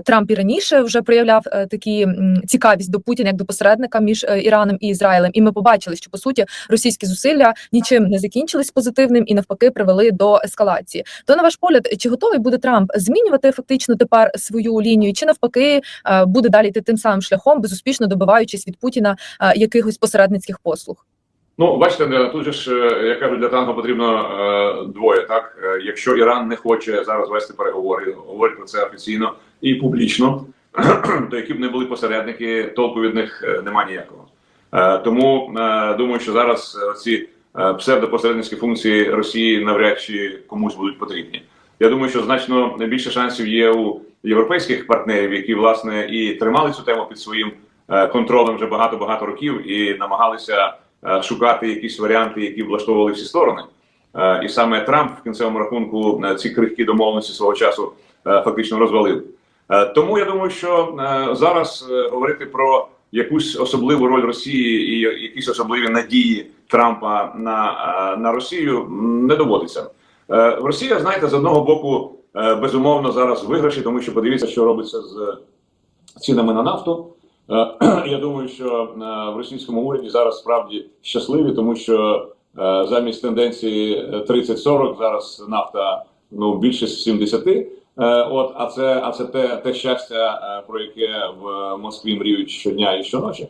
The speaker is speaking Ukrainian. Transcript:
Трамп і раніше вже проявляв е, такі цікавість до Путіна як до посередника між е, Іраном і Ізраїлем. І ми побачили, що по суті російські зусилля нічим не закінчились позитивним і навпаки привели до ескалації. То на ваш погляд, чи готовий буде Трамп змінювати фактично тепер свою лінію, чи навпаки е, буде далі йти тим самим шляхом, безуспішно добиваючись від Путіна якихось посередницьких послуг? Ну, бачите, тут же ж, я кажу, для танго потрібно е, двоє. Так, якщо Іран не хоче зараз вести переговори, говорить про це офіційно і публічно, то які б не були посередники, толку від них е, нема ніякого. Е, тому е, думаю, що зараз ці псевдопосередницькі функції Росії навряд чи комусь будуть потрібні. Я думаю, що значно більше шансів є у європейських партнерів, які власне і тримали цю тему під своїм контролем вже багато багато років і намагалися шукати якісь варіанти, які влаштовували всі сторони. І саме Трамп в кінцевому рахунку ці крихкі домовленості свого часу фактично розвалив. Е, Тому я думаю, що е, зараз е, говорити про якусь особливу роль Росії і якісь особливі надії Трампа на, на Росію не доводиться. Росія, знаєте, з одного боку безумовно зараз виграші, тому що подивіться, що робиться з цінами на нафту. Я думаю, що в російському уряді зараз справді щасливі, тому що замість тенденції е, 30-40 зараз нафта ну більше 70. Е, От, а це, а це те, те щастя, е, про яке в Москві мріють щодня і щоночі.